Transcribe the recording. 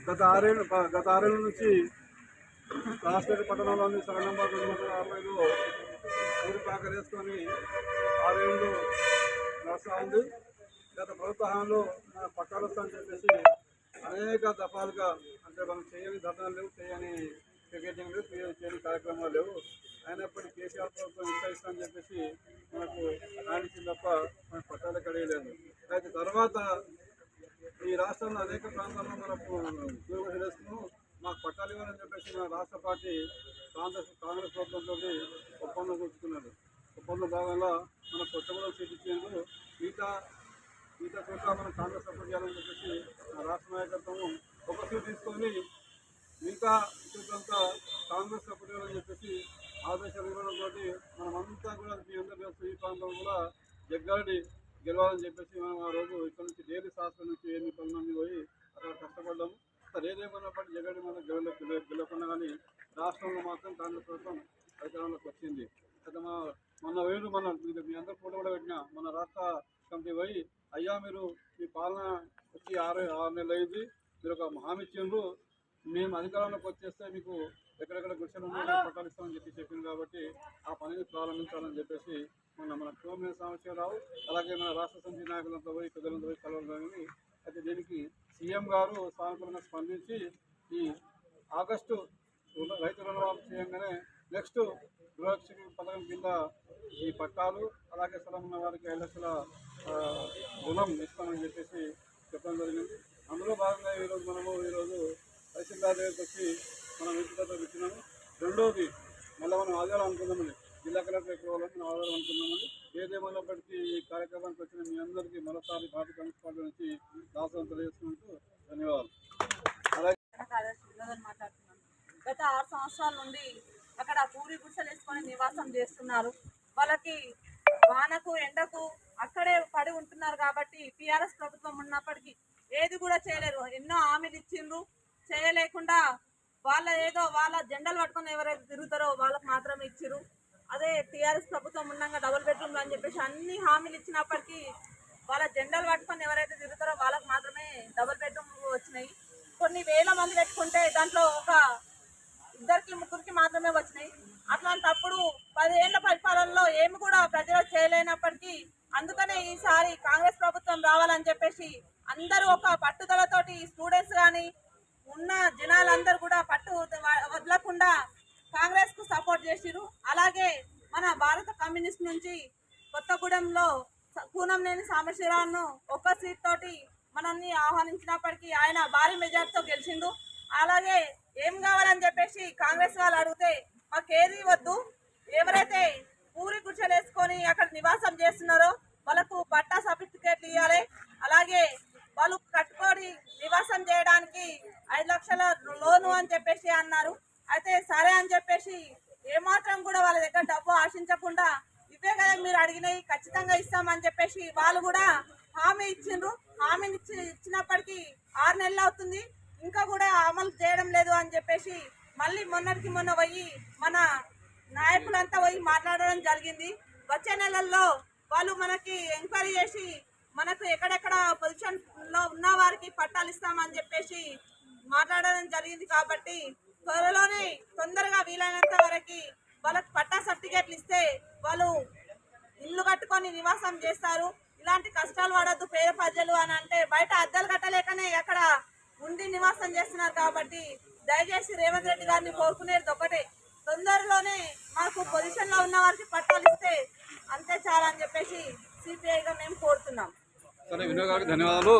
గత ఆరేళ్ళు గత ఆరేళ్ళ నుంచి రాష్ట్ర పట్టణంలోని సరణంబాగ్ రెండు అరవైలో ఊరు పాకరేసుకొని ఆరేళ్ళు నడుస్తూ ఉంది. గత ప్రభుత్వ హామీలో మన పట్టాలు వస్తామని చెప్పేసి అనేక దఫాలుగా అంటే మనం చేయని ధర్నాలు లేవు చేయని పికెటింగ్ లేవు చేయని కార్యక్రమాలు లేవు. అయినప్పటికీ కేసీఆర్ ప్రభుత్వం ఇంకా ఇస్తామని చెప్పేసి మనకు రాణించింది తప్ప మనకు పట్టాలు కడియలేదు అయితే తర్వాత ఈ రాష్ట్రంలో అనేక ప్రాంతాల్లో మనకు ఉద్యోగం చేస్తున్నాం మాకు పట్టాలు ఇవ్వాలని చెప్పేసి మన రాష్ట్ర పార్టీ కాంగ్రెస్ కాంగ్రెస్ ప్రభుత్వంతో ఒప్పందం కూర్చుకున్నారు ఒప్పందం భాగంగా మన కొత్తగూడెం సీట్ ఇచ్చేందుకు మిగతా మిగతా చోట్ల మనం కాంగ్రెస్ సపోర్ట్ చేయాలని చెప్పేసి మన రాష్ట్ర నాయకత్వం ఒక సీట్ తీసుకొని మిగతా సీట్లంతా కాంగ్రెస్ సపోర్ట్ చేయాలని చెప్పేసి ఆదేశాలు ఇవ్వడంతో మనమంతా కూడా మీ అందరి ఈ ప్రాంతం కూడా జగ్గారెడ్డి గెలవాలని చెప్పేసి మనం ఆ రోజు ఇక్కడ నుంచి డైలీ శాస్త్రం నుంచి ఏమి పనులన్నీ పోయి అక్కడ కష్టపడ్డాము. సార్ ఏదేమన్నప్పటికీ జగన్ మన గెల గెలవకుండా కానీ రాష్ట్రంలో మాత్రం కాంగ్రెస్ ప్రభుత్వం అధికారంలోకి వచ్చింది. అయితే మా మొన్న వేరు మన మీరు మీ అందరు ఫోటో కూడా పెట్టిన మన రాష్ట్ర కమిటీ పోయి అయ్యా మీరు మీ పాలన వచ్చి ఆరు ఆరు నెలలు అయింది మీరు ఒక హామీ ఇచ్చిండ్రు. మేము అధికారంలోకి వచ్చేస్తే మీకు ఎక్కడెక్కడ గుడిసెలు ఉన్నాయో పట్టాలు ఇస్తామని చెప్పి చెప్పింది కాబట్టి ఆ పనిని ప్రారంభించాలని చెప్పేసి మొన్న మన కోమిన సాంబశివరావు అలాగే మన రాష్ట్ర సమితి నాయకులంతా పోయి పెద్దలంతా పోయి కలవడం అయితే దీనికి సీఎం గారు సానుకూలంగా స్పందించి ఈ ఆగస్టు రైతు రుణమాఫీ చేయంగానే నెక్స్ట్ గృహలక్ష్మి పథకం కింద ఈ పట్టాలు అలాగే స్థలం ఉన్న వారికి ఐదు లక్షల రుణం ఇస్తామని చెప్పేసి చెప్పడం జరిగింది. అందులో భాగంగా ఈరోజు మనము ఈరోజు తహసీల్దార్ దగ్గరికి వచ్చి మనం ఇంటితో ఇచ్చినాము. రెండోది మళ్ళీ మనం ఆధారం అనుకుందామని జిల్లా కలెక్టర్ ఎక్కడ వాళ్ళని ఆధారం అనుకుందామని ఏదేమన్నప్పటికీ ఈ కార్యక్రమానికి వచ్చిన మీ అందరికీ మరోసారి భారత కమ్యూనిస్ట్ పార్టీ నుంచి దాసం తెలియజేసుకుంటూ ధన్యవాదాలు. మాట్లాడుతున్నాను గత ఆరు సంవత్సరాల నుండి అక్కడ పూరి గుడిసెలు వేసుకొని నివాసం చేస్తున్నారు. వాళ్ళకి వానకు ఎండకు అక్కడే పడి ఉంటున్నారు కాబట్టి టీఆర్ఎస్ ప్రభుత్వం ఉన్నప్పటికీ ఏది కూడా చేయలేరు. ఎన్నో హామీలు ఇచ్చిండ్రు. చేయలేకుండా వాళ్ళ ఏదో వాళ్ళ జెండలు పట్టుకొని ఎవరైతే తిరుగుతారో వాళ్ళకి మాత్రమే ఇచ్చిర్రు. అదే టీఆర్ఎస్ ప్రభుత్వం ఉండగా డబుల్ బెడ్రూమ్లు అని చెప్పేసి అన్ని హామీలు ఇచ్చినప్పటికీ వాళ్ళ జెండాలు పట్టుకొని ఎవరైతే తిరుగుతారో వాళ్ళకి మాత్రమే డబుల్ బెడ్రూమ్లు వచ్చినాయి. కొన్ని వేల మంది పెట్టుకుంటే దాంట్లో ఒక ఇద్దరికి ముగ్గురికి మాత్రమే వచ్చినాయి. అట్లాంటప్పుడు పదిహేళ్ళ పరిపాలనలో ఏమి కూడా ప్రజలు చేయలేనప్పటికీ అందుకనే ఈసారి కాంగ్రెస్ ప్రభుత్వం రావాలని చెప్పేసి అందరూ ఒక పట్టుదలతోటి స్టూడెంట్స్ కానీ ఉన్న జనాలందరూ కూడా పట్టు వ- వదలకుండా కాంగ్రెస్కు సపోర్ట్ చేసిరు అలాగే మన భారత కమ్యూనిస్ట్ నుంచి కొత్తగూడెంలో స- కూనంనేని సాంబశివరావును ఒక్క సీట్ తోటి మనల్ని ఆహ్వానించినప్పటికీ ఆయన భారీ మెజార్టీతో గెలిచిండు. అలాగే ఏం కావాలని చెప్పేసి కాంగ్రెస్ వాళ్ళు అడిగితే మాకు వద్దు ఎవరైతే పూరి గుడిసెలు వేసుకొని అక్కడ నివాసం చేస్తున్నారో వాళ్ళకు పట్టా సర్టిఫికేట్లు ఇవ్వాలి అలాగే వాళ్ళు కట్టుకొని నివాసం చేయడానికి ఐదు లక్షల లోను అని చెప్పేసి అన్నారు. అయితే సరే అని చెప్పేసి ఏమాత్రం కూడా వాళ్ళ దగ్గర డబ్బు ఆశించకుండా మీరు అడిగినవి ఖచ్చితంగా ఇస్తామని చెప్పేసి వాళ్ళు కూడా హామీ ఇచ్చిండ్రు. హామీని ఇచ్చి ఇచ్చినప్పటికీ ఆరు నెలలు అవుతుంది. ఇంకా కూడా అమలు చేయడం లేదు అని చెప్పేసి మళ్ళీ మొన్నటికి మొన్న పోయి మన నాయకులంతా పోయి మాట్లాడడం జరిగింది. వచ్చే నెలల్లో వాళ్ళు మనకి ఎంక్వైరీ చేసి మనకు ఎక్కడెక్కడ పొజిషన్లో ఉన్న వారికి పట్టాలు ఇస్తామని చెప్పేసి మాట్లాడడం జరిగింది కాబట్టి త్వరలోనే తొందరగా వీలైనంత వరకు వాళ్ళకి పట్టా సర్టిఫికేట్లు ఇస్తే వాళ్ళు ఇల్లు కట్టుకొని నివాసం చేస్తారు. ఇలాంటి కష్టాలు పడద్దు పేద ప్రజలు అని అంటే బయట అద్దెలు కట్టలేకనే అక్కడ ఉండి నివాసం చేస్తున్నారు కాబట్టి దయచేసి రేవంత్ రెడ్డి గారిని కోరుకునేది ఒకటే. తొందరలోనే మాకు పొజిషన్లో ఉన్న వారికి పట్టాలు ఇస్తే అంతే చాలని చెప్పేసి సిపిఐగా మేము కోరుతున్నాం. సరే వినోద్ గారికి ధన్యవాదాలు.